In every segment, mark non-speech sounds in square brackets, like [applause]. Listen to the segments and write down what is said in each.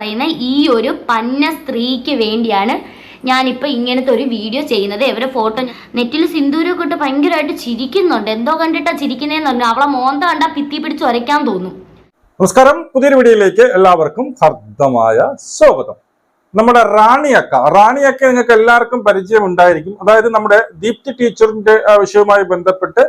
പറയുന്ന ഈ ഒരു പന്ന സ്ത്രീക്ക് വേണ്ടിയാണ് ഞാനിപ്പോൾ ഇങ്ങനത്തെ ഒരു വീഡിയോ ചെയ്യുന്നത്. ഇവരെ ഫോട്ടോ നെറ്റിൽ സിന്ദൂരൊക്കെ ഇട്ട് ഭയങ്കരമായിട്ട് ചിരിക്കുന്നുണ്ട്. എന്തോ കണ്ടിട്ടാ ചിരിക്കുന്നതെന്ന് പറഞ്ഞു അവളെ മോന്ത കണ്ടാ ഭിത്തി പിടിച്ച് ഉരയ്ക്കാൻ തോന്നും. നമസ്കാരം. പുതിയൊരു വീഡിയോയിലേക്ക് എല്ലാവർക്കും ഹർദ്ദമായ സ്വാഗതം. നമ്മുടെ റാണിയക്ക റാണിയക്ക നിങ്ങൾക്ക് എല്ലാവർക്കും പരിചയം ഉണ്ടായിരിക്കും. അതായത് നമ്മുടെ ദീപ്തി ടീച്ചറിന്റെ വിഷയവുമായി ബന്ധപ്പെട്ട്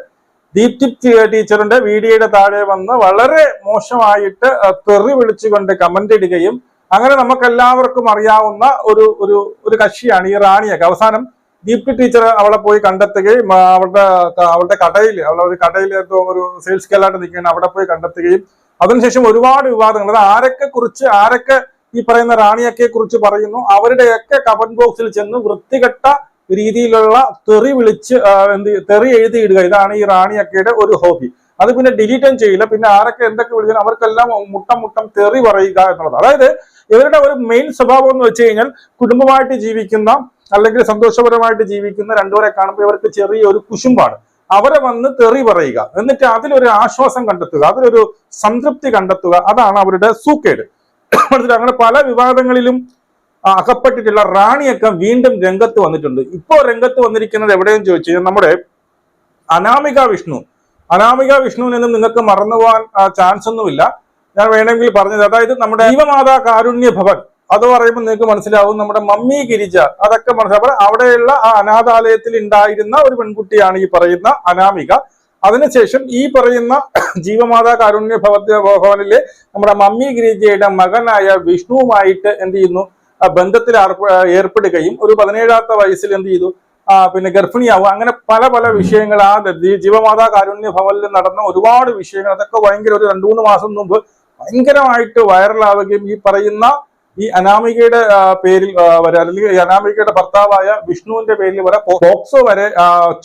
ദീപ്തി ടീച്ചറിന്റെ വീഡിയോയുടെ താഴെ വന്ന് വളരെ മോശമായിട്ട് തെറി വിളിച്ചുകൊണ്ട് കമന്റ് ഇടുകയും അങ്ങനെ നമുക്ക് എല്ലാവർക്കും അറിയാവുന്ന ഒരു ഒരു ഒരു കക്ഷിയാണ് ഈ റാണിയൊക്കെ. അവസാനം ദീപ്തി ടീച്ചർ അവളെ പോയി കണ്ടെത്തുകയും അവളുടെ അവളുടെ കടയിൽ അവളെ ഒരു കടയിൽ ഒരു സെയിൽസ് ഗേളായിട്ട് നിൽക്കുകയാണ്. അവിടെ പോയി കണ്ടെത്തുകയും അതിനുശേഷം ഒരുപാട് വിവാദങ്ങൾ. അത് ആരൊക്കെ കുറിച്ച് ആരൊക്കെ ഈ പറയുന്ന റാണിയൊക്കെ കുറിച്ച് പറയുന്നു അവരുടെയൊക്കെ കമന്റ് ബോക്സിൽ ചെന്ന് വൃത്തികെട്ട രീതിയിലുള്ള തെറി വിളിച്ച് എന്ത് തെറി എഴുതിയിടുക. ഇതാണ് ഈ റാണിയക്കയുടെ ഒരു ഹോബി. അത് പിന്നെ ഡിലീറ്റും ചെയ്യില്ല. പിന്നെ ആരൊക്കെ എന്തൊക്കെ വിളിച്ചാലും അവർക്കെല്ലാം മുട്ടം മുട്ടം തെറി പറയുക എന്നുള്ളത്. അതായത് ഇവരുടെ ഒരു മെയിൻ സ്വഭാവം എന്ന് വെച്ച് കഴിഞ്ഞാൽ കുടുംബമായിട്ട് ജീവിക്കുന്ന അല്ലെങ്കിൽ സന്തോഷപരമായിട്ട് ജീവിക്കുന്ന രണ്ടുപേരെ കാണുമ്പോൾ ഇവർക്ക് ചെറിയൊരു കുശുമ്പാണ് അവരെ വന്ന് തെറി പറയുക. എന്നിട്ട് അതിലൊരു ആശ്വാസം കണ്ടെത്തുക. അതിലൊരു സംതൃപ്തി കണ്ടെത്തുക. അതാണ് അവരുടെ സൂക്കേട്. മനസ്സിലായി? അങ്ങനെ പല വിവാദങ്ങളിലും അകപ്പെട്ടിട്ടുള്ള റാണിയൊക്കെ വീണ്ടും രംഗത്ത് വന്നിട്ടുണ്ട്. ഇപ്പോൾ രംഗത്ത് വന്നിരിക്കുന്നത് എവിടെയെന്ന് ചോദിച്ചു കഴിഞ്ഞാൽ നമ്മുടെ അനാമിക വിഷ്ണു. അനാമിക വിഷ്ണുവിനൊന്നും നിങ്ങൾക്ക് മറന്നു പോകാൻ ചാൻസ് ഒന്നുമില്ല. ഞാൻ വേണമെങ്കിൽ പറഞ്ഞത്. അതായത് നമ്മുടെ ജീവമാതാ കാരുണ്യ ഭവൻ. അത് പറയുമ്പോൾ നിങ്ങൾക്ക് മനസ്സിലാവും നമ്മുടെ മമ്മി ഗിരിജ അതൊക്കെ മനസ്സിലാവും. അവിടെയുള്ള ആ അനാഥാലയത്തിൽ ഉണ്ടായിരുന്ന ഒരു പെൺകുട്ടിയാണ് ഈ പറയുന്ന അനാമിക. അതിനുശേഷം ഈ പറയുന്ന [coughs] ജീവമാതാ കാരുണ്യ ഭവ ഭവനിലെ നമ്മുടെ മമ്മി ഗിരിജയുടെ മകനായ വിഷ്ണുവുമായിട്ട് എന്ത് ചെയ്യുന്നു? ബന്ധത്തിൽ ഏർപ്പെടുകയും ഒരു പതിനേഴാമത്തെ വയസ്സിൽ എന്ത് ചെയ്തു? പിന്നെ ഗർഭിണിയാവും. അങ്ങനെ പല പല വിഷയങ്ങൾ ആ ജീവമാതാ കാരുണ്യ ഭവനിൽ നടന്ന ഒരുപാട് വിഷയങ്ങൾ. അതൊക്കെ ഭയങ്കര ഒരു രണ്ടു മൂന്ന് മാസം മുമ്പ് ഭയങ്കരമായിട്ട് വൈറലാവുകയും ഈ പറയുന്ന ഈ അനാമികയുടെ പേരിൽ വരെ അല്ലെങ്കിൽ അനാമികയുടെ ഭർത്താവായ വിഷ്ണുവിന്റെ പേരിൽ വരെ ബോക്സോ വരെ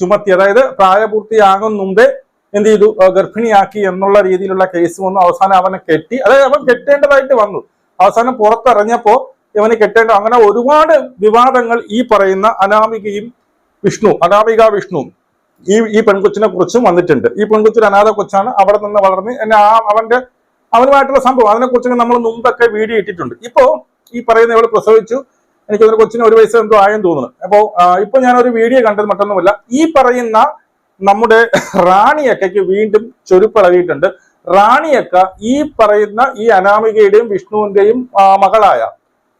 ചുമത്തി അതായത് പ്രായപൂർത്തിയാകും മുമ്പേ എന്ത് ചെയ്തു? ഗർഭിണിയാക്കി എന്നുള്ള രീതിയിലുള്ള കേസ് വന്നു. അവസാനം അവനെ കെട്ടി അതായത് അവൻ കെട്ടേണ്ടതായിട്ട് വന്നു. അവസാനം പുറത്തിറങ്ങിയപ്പോ ഇവന് കെട്ടേണ്ട അങ്ങനെ ഒരുപാട് വിവാദങ്ങൾ ഈ പറയുന്ന അനാമികയും വിഷ്ണു അനാമിക വിഷ്ണു ഈ ഈ പെൺകൊച്ചിനെ കുറിച്ചും വന്നിട്ടുണ്ട്. ഈ പെൺകൊച്ചൊരു അനാഥ കൊച്ചാണ് അവിടെ നിന്ന് വളർന്ന് എന്നെ ആ അവന്റെ അവനുമായിട്ടുള്ള സംഭവം. അതിനെക്കുറിച്ച് നമ്മൾ മുമ്പൊക്കെ വീഡിയോ ഇട്ടിട്ടുണ്ട്. ഇപ്പോൾ ഈ പറയുന്ന ഇവിടെ പ്രസവിച്ചു. എനിക്ക് അതിന് കൊച്ചിന് ഒരു വയസ്സ് എന്തോ ആയെന്ന് തോന്നുന്നു. അപ്പോൾ ഇപ്പോൾ ഒരു വീഡിയോ കണ്ടത് മറ്റൊന്നുമല്ല. ഈ പറയുന്ന നമ്മുടെ റാണിയക്കയ്ക്ക് വീണ്ടും ചൊരുപ്പിളകിയിട്ടുണ്ട്. റാണിയക്ക ഈ പറയുന്ന ഈ അനാമികയുടെയും വിഷ്ണുവിന്റെയും മകളായ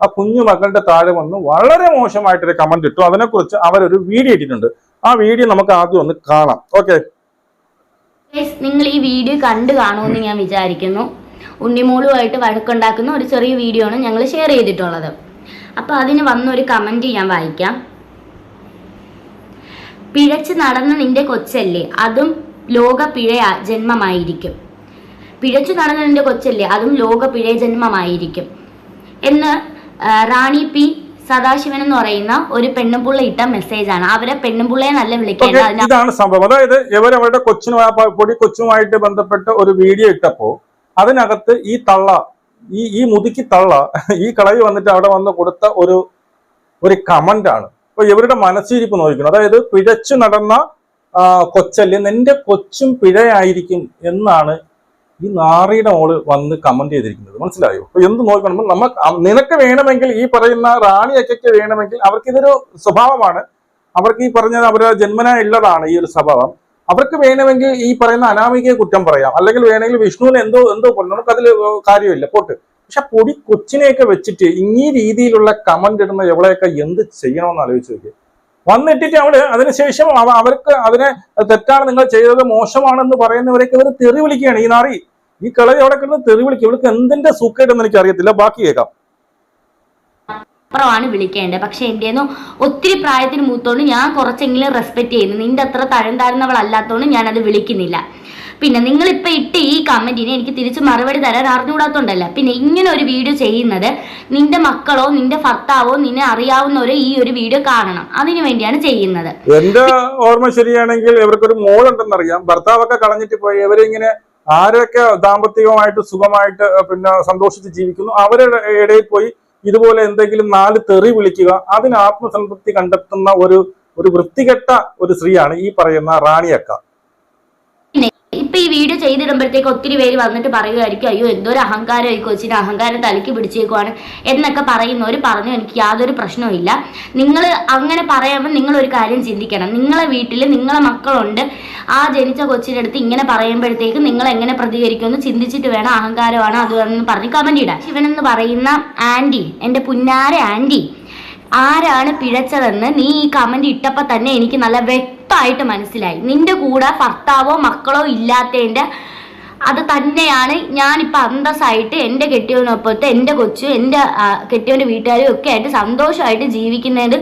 ആ കുഞ്ഞു മകളുടെ താഴെ വന്ന് വളരെ മോശമായിട്ടൊരു കമന്റ് ഇട്ടു. അതിനെക്കുറിച്ച് അവരൊരു വീഡിയോ ഇട്ടിട്ടുണ്ട്. ആ വീഡിയോ നമുക്ക് ആദ്യം ഒന്ന് കാണാം. ഓക്കെ നിങ്ങൾ ഈ വീഡിയോ കണ്ടു കാണുമെന്ന് ഞാൻ വിചാരിക്കുന്നു. ഉണ്ണിമോളുമായിട്ട് വഴക്കുണ്ടാക്കുന്ന ഒരു ചെറിയ വീഡിയോ ആണ് ഞങ്ങൾ ഷെയർ ചെയ്തിട്ടുള്ളത്. അപ്പോൾ അതിന് വന്നൊരു കമന്റ് ഞാൻ വായിക്കാം. പിഴച്ച് നടന്ന നിന്റെ കൊച്ചല്ലേ അതും ലോക പിഴയ ജന്മമായിരിക്കും. പിഴച്ചു നടന്ന നിന്റെ കൊച്ചല്ലേ അതും ലോക പിഴയ ജന്മമായിരിക്കും. എന്ന് റാണി പി സദാശിവൻ എന്ന് പറയുന്ന ഒരു പെണ്ണുമ്പുള്ള ഇട്ട മെസ്സേജാണ് അവരെ പെണ്ണുമ്പുള്ളയെ നല്ല വിളിക്കേണ്ടത് ഇതാണ് സംഭവം. അതായത് ഇവരവരുടെ കൊച്ചിനു പൊടി കൊച്ചുമായിട്ട് ബന്ധപ്പെട്ട് ഒരു വീഡിയോ ഇട്ടപ്പോ അതിനകത്ത് ഈ തള്ള ഈ ഈ മുതുക്കി തള്ള ഈ കളവി വന്നിട്ട് അവിടെ വന്ന് കൊടുത്ത ഒരു ഒരു കമന്റ് ആണ്. അപ്പൊ ഇവരുടെ മനസ്സിരിപ്പ് നോക്കണം അതായത് പിഴച്ചു നടന്ന കൊച്ചല്ലേ നിന്റെ കൊച്ചും പിഴയായിരിക്കും എന്നാണ് ഈ നാറിയുടെ മോൾ വന്ന് കമന്റ് ചെയ്തിരിക്കുന്നത്. മനസ്സിലായോ? അപ്പൊ എന്ത് നോക്കണം? നമ്മ നിനക്ക് വേണമെങ്കിൽ ഈ പറയുന്ന റാണിയൊക്കെ വേണമെങ്കിൽ അവർക്ക് ഇതൊരു സ്വഭാവമാണ്. അവർക്ക് ഈ പറഞ്ഞത് അവരുടെ ജന്മന ഉള്ളതാണ് ഈ ഒരു സ്വഭാവം. അവർക്ക് വേണമെങ്കിൽ ഈ പറയുന്ന അനാമികയെ കുറ്റം പറയാം. അല്ലെങ്കിൽ വേണമെങ്കിൽ വിഷ്ണുവിനെ എന്തോ എന്തോ പറഞ്ഞു. നമുക്കതിൽ കാര്യമില്ല. പോട്ട്. പക്ഷെ പൊടി കൊച്ചിനെയൊക്കെ വെച്ചിട്ട് ഈ രീതിയിലുള്ള കമന്റ് ഇടുന്ന എവളെയൊക്കെ എന്ത് ചെയ്യണമെന്ന് ആലോചിച്ച് നോക്കി. വന്നിട്ടിട്ട് അവൾ അതിനുശേഷം അവർക്ക് അതിനെ തെറ്റാണ് നിങ്ങൾ ചെയ്തത് മോശമാണെന്ന് പറയുന്നവരൊക്കെ ഇവർ തെറി വിളിക്കുകയാണ്. ഈ നാറി ഈ കളി അവിടെ കിടന്ന് തെറി വിളിക്കും. ഇവൾക്ക് എന്തിന്റെ സുഖമായിട്ടെന്ന് എനിക്ക് അറിയത്തില്ല ബാക്കി കേൾക്കാം. അപ്പുറമാണ് വിളിക്കേണ്ടത്. പക്ഷെ എന്റെ ഒത്തിരി പ്രായത്തിന് മൂത്തോണ്ട് ഞാൻ കുറച്ചെങ്കിലും റെസ്പെക്ട് ചെയ്യുന്നു. നിന്റെ അത്ര തഴം താഴ്ന്നവളല്ലാത്തതുകൊണ്ട് ഞാൻ അത് വിളിക്കുന്നില്ല. പിന്നെ നിങ്ങളിപ്പോൾ ഇട്ട് ഈ കമന്റിന് എനിക്ക് തിരിച്ച് മറുപടി തരാൻ അറിഞ്ഞുകൂടാത്തോണ്ടല്ല. പിന്നെ ഇങ്ങനെ ഒരു വീഡിയോ ചെയ്യുന്നത് നിന്റെ മക്കളോ നിന്റെ ഭർത്താവോ നിന്നെ അറിയാവുന്നവരോ ഈ ഒരു വീഡിയോ കാണണം. അതിനു വേണ്ടിയാണ് ചെയ്യുന്നത്. എന്റെ ഓർമ്മ ശരിയാണെങ്കിൽ ഇവർക്കൊരു മോളുണ്ടെന്നറിയാം. ഭർത്താവൊക്കെ കളഞ്ഞിട്ട് പോയി. ഇവരിങ്ങനെ ആരൊക്കെ ദാമ്പത്തികമായിട്ട് സുഖമായിട്ട് പിന്നെ സന്തോഷിച്ച് ജീവിക്കുന്നു. അവരുടെ ഇടയിൽ പോയി ഇതുപോലെ എന്തെങ്കിലും നാല് തെറി വിളിക്കുക അതിന് ആത്മസംതൃപ്തി കണ്ടെത്തുന്ന ഒരു ഒരു വൃത്തികെട്ട ഒരു സ്ത്രീയാണ് ഈ പറയുന്ന റാണിയക്ക. ഇപ്പൊ ഈ വീഡിയോ ചെയ്തിടുമ്പോഴത്തേക്ക് ഒത്തിരി പേര് വന്നിട്ട് പറയുമായിരിക്കും അയ്യോ എന്തോ ഒരു അഹങ്കാരം ഈ കൊച്ചിന് അഹങ്കാരം തലയ്ക്ക് പിടിച്ചേക്കുവാണ് എന്നൊക്കെ പറയുന്നവർ പറഞ്ഞു എനിക്ക് യാതൊരു പ്രശ്നവുമില്ല നിങ്ങൾ അങ്ങനെ പറയുമ്പോൾ നിങ്ങൾ ഒരു കാര്യം ചിന്തിക്കണം. നിങ്ങളെ വീട്ടിൽ നിങ്ങളെ മക്കളുണ്ട്. ആ ജനിച്ച കൊച്ചിന്റെ അടുത്ത് ഇങ്ങനെ പറയുമ്പോഴത്തേക്ക് നിങ്ങൾ എങ്ങനെ പ്രതികരിക്കുമെന്ന് ചിന്തിച്ചിട്ട് വേണം അഹങ്കാരമാണ് അത് എന്ന് പറഞ്ഞ് കമന്റ് ഇടാം ശിവനെന്ന് പറയുന്ന ആന്റി എന്റെ പുന്നാര ആന്റി ആരാണ് പിഴച്ചതെന്ന് നീ ഈ കമന്റ് ഇട്ടപ്പോൾ തന്നെ എനിക്ക് നല്ല വ്യക്തമായിട്ട് മനസ്സിലായി. നിന്റെ കൂടെ ഭർത്താവോ മക്കളോ ഇല്ലാത്തതിന്റെ അത് തന്നെയാണ് ഞാനിപ്പോൾ അന്തസ്സായിട്ട് എന്റെ കെട്ടിയവനൊപ്പത്ത് എന്റെ കൊച്ചു എന്റെ കെട്ടിയവന്റെ വീട്ടുകാരും ഒക്കെ ആയിട്ട് സന്തോഷമായിട്ട് ജീവിക്കുന്നത്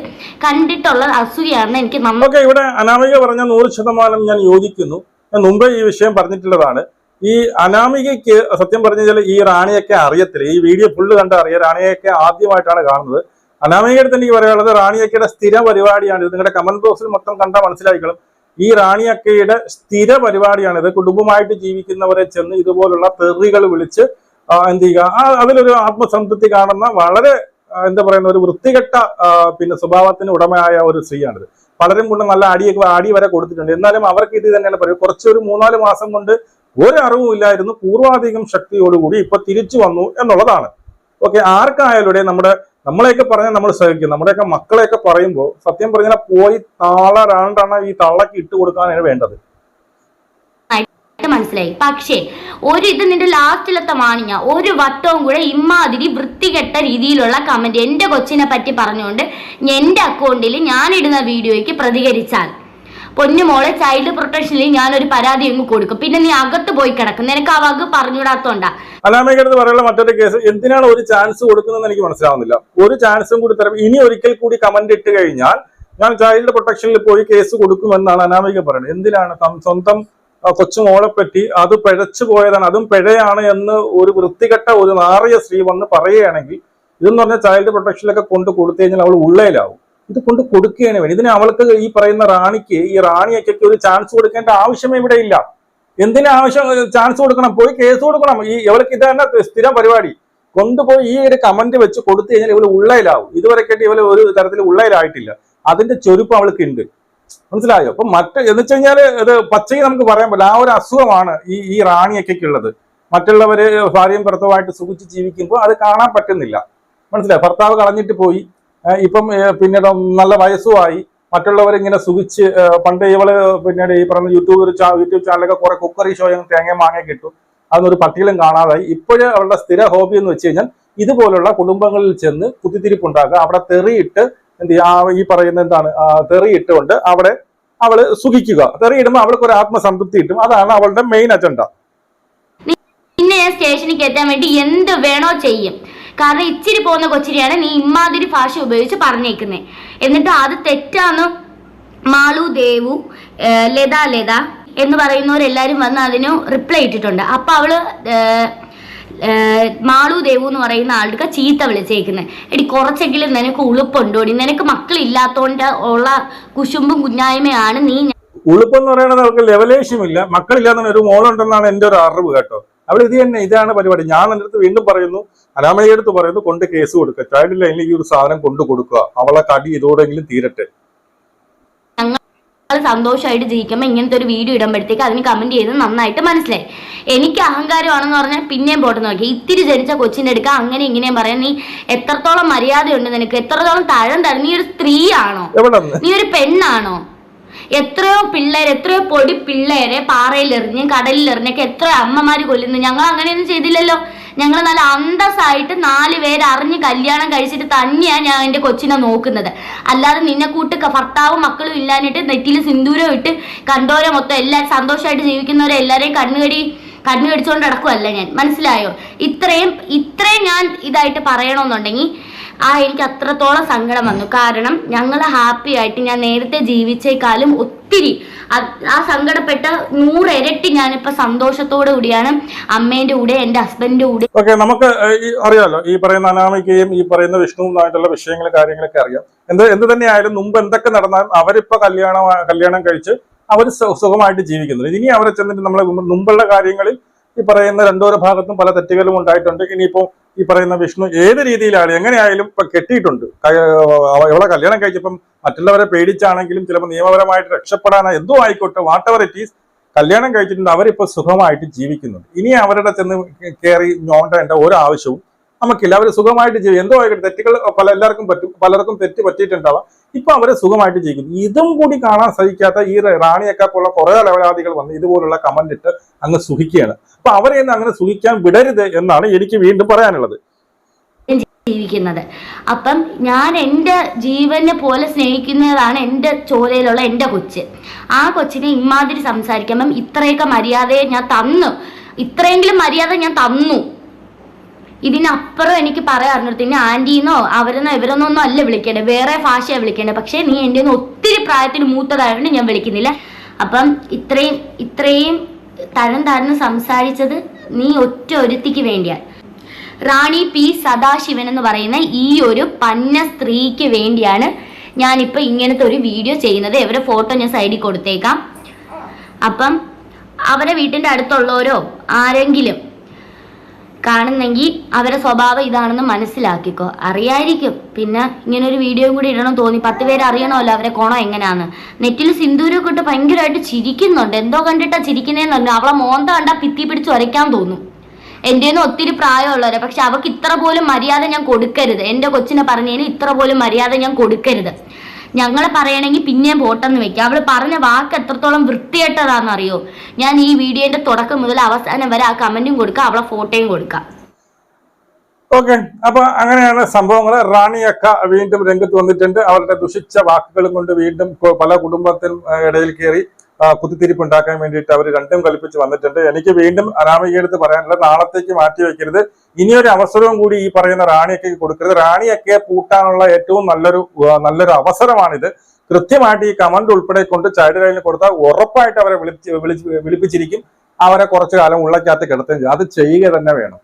കണ്ടിട്ടുള്ള അസൂയാണെന്ന് എനിക്ക് നമുക്ക് ഇവിടെ അനാമിക പറഞ്ഞ നൂറ് ശതമാനം ഞാൻ യോജിക്കുന്നു. ഞാൻ മുമ്പേ ഈ വിഷയം പറഞ്ഞിട്ടുള്ളതാണ്. ഈ അനാമികയ്ക്ക് സത്യം പറഞ്ഞാൽ ഈ റാണിയൊക്കെ അറിയത്തില്ല. ഈ വീഡിയോ ഫുള്ള് കണ്ട് അറിയാം. റാണിയൊക്കെ ആദ്യമായിട്ടാണ് കാണുന്നത്. അനാമികയുടെ എനിക്ക് പറയാനുള്ളത് റാണിയക്കയുടെ സ്ഥിര പരിപാടിയാണ് ഇത്. നിങ്ങളുടെ കമന്റ് ബോക്സിൽ മൊത്തം കണ്ടാൽ മനസ്സിലായിക്കളും ഈ റാണിയക്കയുടെ സ്ഥിര പരിപാടിയാണിത് കുടുംബമായിട്ട് ജീവിക്കുന്നവരെ ചെന്ന് ഇതുപോലുള്ള തെറികൾ വിളിച്ച് എന്ത് ചെയ്യുക? അതിലൊരു ആത്മസംതൃപ്തി കാണുന്ന വളരെ എന്താ പറയുന്ന ഒരു വൃത്തികെട്ട പിന്നെ സ്വഭാവത്തിന് ഉടമയായ ഒരു സ്ത്രീയാണിത് പലരും കൊണ്ട് നല്ല അടിയൊക്കെ അടി വരെ കൊടുത്തിട്ടുണ്ട്. എന്നാലും അവർക്ക് ഇത് തന്നെയാണ് പറയുക. കുറച്ചൊരു മൂന്നാൽ മാസം കൊണ്ട് ഒരു അറിവും ഇല്ലായിരുന്നു. പൂർവാധികം ശക്തിയോടുകൂടി ഇപ്പൊ തിരിച്ചു വന്നു എന്നുള്ളതാണ്. ഓക്കെ ആർക്കായാലും നമ്മുടെ നമ്മളെയൊക്കെ പറഞ്ഞാൽ നമ്മൾ സഹിക്കും. നമ്മുടെയൊക്കെ മക്കളെയൊക്കെ പറയുമ്പോൾ സത്യം പറഞ്ഞാൽ പോയി താള രണ്ടെണ്ണം ഈ തള്ളക്ക് ഇട്ട് കൊടുക്കാനാണ് വേണ്ടത്. മനസ്സിലായി. പക്ഷേ ഒരു ഇത് നിന്റെ ലാസ്റ്റിലത്തെ മാണിഞ്ഞ ഒരു വട്ടവും കൂടെ ഇമ്മാതിരി വൃത്തികെട്ട രീതിയിലുള്ള കമന്റ് എന്റെ കൊച്ചിനെ പറ്റി പറഞ്ഞുകൊണ്ട് എന്റെ അക്കൗണ്ടിൽ ഞാൻ ഇടുന്ന വീഡിയോയ്ക്ക് പ്രതികരിച്ചാൽ. പൊന്നുമോളെ ചൈൽഡ് പ്രൊട്ടക്ഷനിൽ ഞാനൊരു പരാതി അങ്ങ് കൊടുക്കും. പിന്നെ നീ അകത്ത് പോയി കിടക്കും. നിനക്ക് ആ വക് പറഞ്ഞുവിടാത്തോണ്ടാ. അലാമയ്ക്കടുത്ത് പറയാനുള്ള മറ്റൊരു കേസ് എന്തിനാണ് ഒരു ചാൻസ് കൊടുക്കുന്നതെന്ന് എനിക്ക് മനസ്സിലാവുന്നില്ല. ഒരു ചാൻസും കൂടി തരാം. ഇനി ഒരിക്കൽ കൂടി കമന്റ് ഇട്ട് കഴിഞ്ഞാൽ ഞാൻ ചൈൽഡ് പ്രൊട്ടക്ഷനിൽ പോയി കേസ് കൊടുക്കുമെന്നാണ് അനാമിക പറയുന്നത്. എന്തിനാണ് സ്വന്തം കൊച്ചുമോളെ പറ്റി അത് പിഴച്ചു പോയതാണ്. അതും പിഴയാണ് എന്ന് ഒരു വൃത്തികെട്ട ഒരു നാറിയ സ്ത്രീ വന്ന് പറയുകയാണെങ്കിൽ ഇതെന്ന് പറഞ്ഞാൽ ചൈൽഡ് പ്രൊട്ടക്ഷനിലൊക്കെ കൊണ്ട് കൊടുത്തു കഴിഞ്ഞാൽ അവൾ ഉള്ളയിലാവും. ഇത് കൊണ്ട് കൊടുക്കുകയാണ് വേണ്ടി ഇതിന് അവൾക്ക് ഈ പറയുന്ന റാണിക്ക് ഈ റാണിയൊക്കെ ഒരു ചാൻസ് കൊടുക്കേണ്ട ആവശ്യമേ ഇവിടെ ഇല്ല. എന്തിനാ ആവശ്യം? ചാൻസ് കൊടുക്കണം. പോയി കേസ് കൊടുക്കണം. ഈ ഇവൾക്ക് തന്നെ സ്ഥിരം പരിപാടി. കൊണ്ടുപോയി ഈ ഒരു കമന്റ് വെച്ച് കൊടുത്തു കഴിഞ്ഞാൽ ഇവൾ ഉള്ളയിലാവും. ഇതുവരെ കേട്ട് ഇവൾ ഒരു തരത്തിൽ ഉള്ളയിലായിട്ടില്ല. അതിന്റെ ചൊരുപ്പ് അവൾക്ക് ഉണ്ട് മനസ്സിലായോ? അപ്പൊ മറ്റ് എന്ന് വെച്ച് കഴിഞ്ഞാൽ ഇത് പച്ചയ്ക്ക് നമുക്ക് പറയാൻ പറ്റില്ല. ആ ഒരു അസുഖമാണ് ഈ ഈ റാണിയൊക്കെ ഉള്ളത് മറ്റുള്ളവര് ഭാര്യയും ഭർത്താവുമായിട്ട് സുഖിച്ച് ജീവിക്കുമ്പോൾ അത് കാണാൻ പറ്റുന്നില്ല. മനസ്സിലായോ? ഭർത്താവ് കളഞ്ഞിട്ട് പോയി. ഇപ്പം പിന്നീട് നല്ല വയസ്സുമായി മറ്റുള്ളവർ ഇങ്ങനെ സുഖിച്ച് പണ്ട് ഇവൾ പിന്നീട് ഈ പറഞ്ഞ യൂട്യൂബ് യൂട്യൂബ് ചാനലൊക്കെ കുറെ കുക്കറി ഷോയും തേങ്ങ വാങ്ങി കിട്ടും അതൊന്നൊരു പട്ടികളും കാണാതായി. ഇപ്പോഴേ അവളുടെ സ്ഥിര ഹോബി എന്ന് വെച്ച് കഴിഞ്ഞാൽ ഇതുപോലുള്ള കുടുംബങ്ങളിൽ ചെന്ന് കുത്തിത്തിരിപ്പുണ്ടാക്കുക. അവിടെ തെറിയിട്ട് എന്ത്? ഈ പറയുന്ന എന്താണ് തെറിയിട്ടുകൊണ്ട് അവിടെ അവൾ സുഖിക്കുക. തെറിയിടുമ്പോൾ അവൾക്ക് ഒരു ആത്മസംതൃപ്തി കിട്ടും. അതാണ് അവളുടെ മെയിൻ അജണ്ട. നിന്നെ ഞാൻ സ്റ്റേഷനിലേക്ക് എത്താൻ വേണ്ടി എന്ത് വേണോ ചെയ്യും. കാരണം ഇച്ചിരി പോകുന്ന കൊച്ചിരിയാണ് നീ ഇമ്മാതിരി ഭാഷ ഉപയോഗിച്ച് പറഞ്ഞേക്കുന്നത് എന്നിട്ട് അത് തെറ്റാന്ന് മാളു ദേവു ലത ലത എന്ന് പറയുന്നവരെല്ലാരും വന്ന് അതിന് റിപ്ലൈ ഇട്ടിട്ടുണ്ട്. അപ്പൊ അവൾ മാളു ദേവു എന്ന് പറയുന്ന ആൾക്ക് ചീത്ത വിളിച്ചേക്കുന്നത് എടി കുറച്ചെങ്കിലും നിനക്ക് ഉളുപ്പുണ്ടോടി നിനക്ക് മക്കളില്ലാത്തോണ്ട് ഉള്ള കുശുമ്പും കുഞ്ഞായ്മയാണ് നീ ഉളുപ്പെന്ന് പറയുന്നത് അവർക്ക് ലെവലേഷ്യമില്ല മക്കളില്ലാത്ത ഒരു മോളുണ്ടെന്നാണ് എന്റെ ഒരു അറിവ് കേട്ടോ. അവൾ ഇത് തന്നെ ഇതാണ് പരിപാടി. ഞാൻ എന്റെ അടുത്ത് വീണ്ടും പറയുന്നു അനാമയുടെ അടുത്ത് പറയുന്നു കൊണ്ട് കേസ് കൊടുക്കുക ചൈൽഡ് ലൈനിൽ ഈ ഒരു സാധനം കൊണ്ടു കൊടുക്കുക. അവളെ കടി ഇതോടെങ്കിലും തീരട്ടെ. സന്തോഷമായിട്ട് ജീവിക്കുമ്പോൾ ഇങ്ങനത്തെ ഒരു വീഡിയോ ഇടുമ്പോഴത്തേക്ക് അതിന് കമന്റ് ചെയ്ത് നന്നായിട്ട് മനസ്സിലായി. എനിക്ക് അഹങ്കാരമാണെന്ന് പറഞ്ഞാൽ പിന്നെയും പോട്ട് നോക്കി. ഇത്തിരി ജനിച്ച കൊച്ചിന്റെ അടുക്ക അങ്ങനെ ഇങ്ങനെയും പറയാൻ നീ എത്രത്തോളം മര്യാദയുണ്ട് നിനക്ക്? എത്രത്തോളം തഴം തരം നീ ഒരു സ്ത്രീയാണോ? നീ ഒരു പെണ്ണാണോ? എത്രയോ പിള്ളേർ എത്രയോ പൊടി പിള്ളേരെ പാറയിലെറിഞ്ഞ് കടലിലെറിഞ്ഞൊക്കെ എത്ര അമ്മമാര് കൊല്ലുന്നു. ഞങ്ങൾ അങ്ങനെയൊന്നും ചെയ്തില്ലല്ലോ. ഞങ്ങൾ നല്ല അന്തസ്സായിട്ട് നാല് പേര് അറിഞ്ഞ് കല്യാണം കഴിച്ചിട്ട് തന്നെയാണ് ഞാൻ എന്റെ കൊച്ചിനെ നോക്കുന്നത്. അല്ലാതെ നിന്നെ കൂട്ട് ഭർത്താവും മക്കളും ഇല്ലാഞ്ഞിട്ട് നെറ്റിയിൽ സിന്ദൂരം ഇട്ട് കണ്ടോരെ മൊത്തം എല്ലാവരും സന്തോഷമായിട്ട് ജീവിക്കുന്നവരെ എല്ലാവരെയും കണ്ണുകടി കണ്ണു കടിച്ചുകൊണ്ട് നടക്കുമല്ല ഞാൻ. മനസ്സിലായോ? ഇത്രയും ഇത്രയും ഞാൻ ഇതായിട്ട് പറയണമെന്നുണ്ടെങ്കിൽ ആ എനിക്ക് അത്രത്തോളം സങ്കടം വന്നു. കാരണം ഞങ്ങൾ ഹാപ്പി ആയിട്ട് ഞാൻ നേരത്തെ ജീവിച്ചേക്കാളും ഒത്തിരി ആ സങ്കടപ്പെട്ട നൂറ് ഇരട്ടി ഞാനിപ്പോ സന്തോഷത്തോടു കൂടിയാണ് അമ്മേന്റെ കൂടെ എന്റെ ഹസ്ബൻഡിന്റെ കൂടെ. ഓക്കെ നമുക്ക് അറിയാലോ ഈ പറയുന്ന അനാമികയും ഈ പറയുന്ന വിഷ്ണുവുമായിട്ടുള്ള വിഷയങ്ങളും കാര്യങ്ങളൊക്കെ അറിയാം. എന്ത് എന്ത് തന്നെയായാലും മുമ്പ് എന്തൊക്കെ നടന്നാലും അവരിപ്പോ കല്യാണം കല്യാണം കഴിച്ച് അവർ സുഖമായിട്ട് ജീവിക്കുന്നു. ഇനി അവരെ ചെന്നിട്ട് നമ്മളെ മുമ്പ് മുമ്പുള്ള കാര്യങ്ങളിൽ ഈ പറയുന്ന രണ്ടോരോ ഭാഗത്തും പല തെറ്റുകളും ഉണ്ടായിട്ടുണ്ട്. ഇനിയിപ്പോ ഈ പറയുന്ന വിഷ്ണു ഏത് രീതിയിലാണ് എങ്ങനെയായാലും ഇപ്പൊ കെട്ടിയിട്ടുണ്ട്. ഇവളെ കല്യാണം കഴിച്ചപ്പം മറ്റുള്ളവരെ പേടിച്ചാണെങ്കിലും ചിലപ്പോൾ നിയമപരമായിട്ട് രക്ഷപ്പെടാനോ എന്തോ ആയിക്കോട്ടെ വാട്ട് എവർ ഇറ്റ് ഈസ് കല്യാണം കഴിച്ചിട്ടുണ്ട്. അവരിപ്പോ സുഖമായിട്ട് ജീവിക്കുന്നുണ്ട്. ഇനി അവരുടെ ചെന്ന് കയറി ഞോണ്ടേണ്ട ഒരു ആവശ്യവും നമുക്കില്ല. അവർ സുഖമായിട്ട് ജീവിക്കും എന്തോ ആയിക്കോട്ടെ തെറ്റുകൾ പല എല്ലാവർക്കും പറ്റും. പലർക്കും തെറ്റ് പറ്റിയിട്ടുണ്ടാവാം. ഇപ്പൊ അവരെ സുഖമായിട്ട് ജീവിക്കുന്നു. ഇതും കൂടി കാണാൻ സഹിക്കാത്ത ഈ റാണിയൊക്കെ പോലുള്ള കുറെ ലവലാദികൾ വന്ന് ഇതുപോലുള്ള കമന്റ് ഇട്ട് അങ്ങ് സുഖിക്കുകയാണ്. അപ്പൊ അവരെ അങ്ങനെ സുഖിക്കാൻ വിടരുത് എന്നാണ് എനിക്ക് വീണ്ടും പറയാനുള്ളത്. ജീവിക്കുന്നത്. അപ്പം ഞാൻ എന്റെ ജീവനെ പോലെ സ്നേഹിക്കുന്നതാണ് എന്റെ ചോരയിലുള്ള എന്റെ കൊച്ച്. ആ കൊച്ചിനെ ഇമാതിരി സംസാരിക്കുമ്പം ഇത്രയൊക്കെ മര്യാദയെ ഞാൻ തന്നു. ഇത്രയെങ്കിലും മര്യാദ ഞാൻ തന്നു. ഇതിനപ്പുറം എനിക്ക് പിന്നെ ആന്റീന്നോ അവരെന്നോ ഇവരെന്നോ ഒന്നും അല്ല വിളിക്കേണ്ടത് വേറെ ഭാഷയാണ് വിളിക്കേണ്ടത് പക്ഷെ നീ എന്റെ ഒത്തിരി പ്രായത്തിൽ മൂത്തതായതുകൊണ്ട് ഞാൻ വിളിക്കുന്നില്ല. അപ്പം ഇത്രയും ഇത്രയും തരം താഴ്ന്ന് സംസാരിച്ചത് നീ ഒറ്റ ഒരുത്തിക്ക് വേണ്ടിയാണ് റാണി പി സദാശിവൻ എന്ന് പറയുന്ന ഈ ഒരു പന്ന സ്ത്രീക്ക് വേണ്ടിയാണ് ഞാനിപ്പോൾ ഇങ്ങനത്തെ ഒരു വീഡിയോ ചെയ്യുന്നത്. ഇവരെ ഫോട്ടോ ഞാൻ സൈഡിൽ കൊടുത്തേക്കാം. അപ്പം അവരെ വീട്ടിന്റെ അടുത്തുള്ളവരോ ആരെങ്കിലും കാണുന്നെങ്കിൽ അവരുടെ സ്വഭാവം ഇതാണെന്ന് മനസ്സിലാക്കിക്കോ. അറിയായിരിക്കും. പിന്നെ ഇങ്ങനെ ഒരു വീഡിയോ കൂടി ഇടണം തോന്നി. പത്ത് പേര് അറിയണമല്ലോ അവരെ കോണം എങ്ങനെയാന്ന് നെറ്റിൽ സിന്ദൂരൊക്കെ ഇട്ട് ഭയങ്കരമായിട്ട് ചിരിക്കുന്നുണ്ട്. എന്തോ കണ്ടിട്ടാ ചിരിക്കുന്നതെന്ന് പറഞ്ഞു. അവളെ മോന്ത കണ്ടാ പിത്തി പിടിച്ച് ഉരയ്ക്കാൻ തോന്നും. എന്റെ ഒത്തിരി പ്രായമുള്ളവരെ. പക്ഷെ അവൾക്ക് ഇത്ര പോലും മര്യാദ ഞാൻ കൊടുക്കരുത്. എന്റെ കൊച്ചിനെ പറഞ്ഞതിന് ഇത്ര പോലും മര്യാദ ഞാൻ കൊടുക്കരുത്. ഞങ്ങളെ പറയണമെങ്കിൽ പിന്നെയും പോട്ടെന്ന് വെക്കാം. അവൾ പറഞ്ഞ വാക്ക് എത്രത്തോളം വൃത്തികെട്ടതാണെന്നറിയോ? ഞാൻ ഈ വീഡിയോന്റെ തുടക്കം മുതൽ അവസാനം വരെ ആ കമന്റും കൊടുക്കാം അവളെ ഫോട്ടോയും കൊടുക്കാം. ഓക്കെ അപ്പൊ അങ്ങനെയാണ് സംഭവങ്ങൾ റാണിയക്ക വീണ്ടും രംഗത്ത് വന്നിട്ടുണ്ട്. അവരുടെ ദുഷിച്ച വാക്കുകളും കൊണ്ട് വീണ്ടും പല കുടുംബത്തിനും ഇടയിൽ കയറി കുത്തിരിപ്പ് ഉണ്ടാക്കാൻ വേണ്ടിയിട്ട് അവർ രണ്ടും കൽപ്പിച്ച് വന്നിട്ടുണ്ട്. എനിക്ക് വീണ്ടും അനാമികയെടുത്ത് പറയാനുള്ളത് നാളത്തേക്ക് മാറ്റി വെക്കരുത് ഇനിയൊരു അവസരവും കൂടി ഈ പറയുന്ന റാണിയൊക്കെ കൊടുക്കരുത്. റാണിയൊക്കെ പൂട്ടാനുള്ള ഏറ്റവും നല്ലൊരു നല്ലൊരു അവസരമാണിത്. കൃത്യമായിട്ട് ഈ കമന്റ് ഉൾപ്പെടെ കൊണ്ട് ചൈൽഡ് ലൈനിൽ കൊടുത്താൽ ഉറപ്പായിട്ട് അവരെ വിളിപ്പിച്ചിരിക്കും. അവരെ കുറച്ചു കാലം ഉള്ളക്കകത്ത് കിടത്തുകയും ചെയ്യും. അത് ചെയ്യുക തന്നെ വേണം.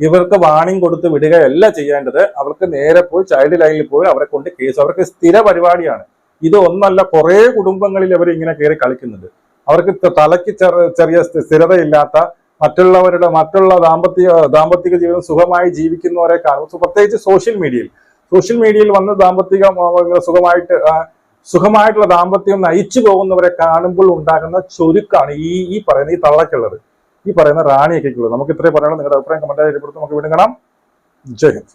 ഇവർക്ക് വാണിംഗ് കൊടുത്ത് വിടുകയല്ല ചെയ്യേണ്ടത്. അവർക്ക് നേരെ പോയി ചൈൽഡ് ലൈനിൽ പോയി അവരെ കൊണ്ട് കേസ് അവർക്ക് സ്ഥിര പരിപാടിയാണ്. ഇത് ഒന്നല്ല കുറെ കുടുംബങ്ങളിൽ അവർ ഇങ്ങനെ കയറി കളിക്കുന്നുണ്ട് അവർക്ക് തലയ്ക്ക് ചെറിയ സ്ഥിരതയില്ലാത്ത മറ്റുള്ളവരുടെ മറ്റുള്ള ദാമ്പത്യ ദാമ്പത്തിക ജീവിതം സുഖമായി ജീവിക്കുന്നവരെ കാണും പ്രത്യേകിച്ച് സോഷ്യൽ മീഡിയയിൽ. സോഷ്യൽ മീഡിയയിൽ വന്ന് ദാമ്പത്തിക സുഖമായിട്ട് സുഖമായിട്ടുള്ള ദാമ്പത്യം നയിച്ചു പോകുന്നവരെ കാണുമ്പോൾ ഉണ്ടാകുന്ന ചുരുക്കാണ് ഈ ഈ പറയുന്ന ഈ തള്ളക്കുള്ളത്. ഈ പറയുന്ന റാണിയൊക്കെയുള്ളത് നമുക്ക് ഇത്രയും പറയണം നിങ്ങളുടെ അഭിപ്രായം കമന്റായി രേഖപ്പെടുത്തും. നമുക്ക് വീണ്ടും കാണാം. ജയ് ഹിന്ദ്.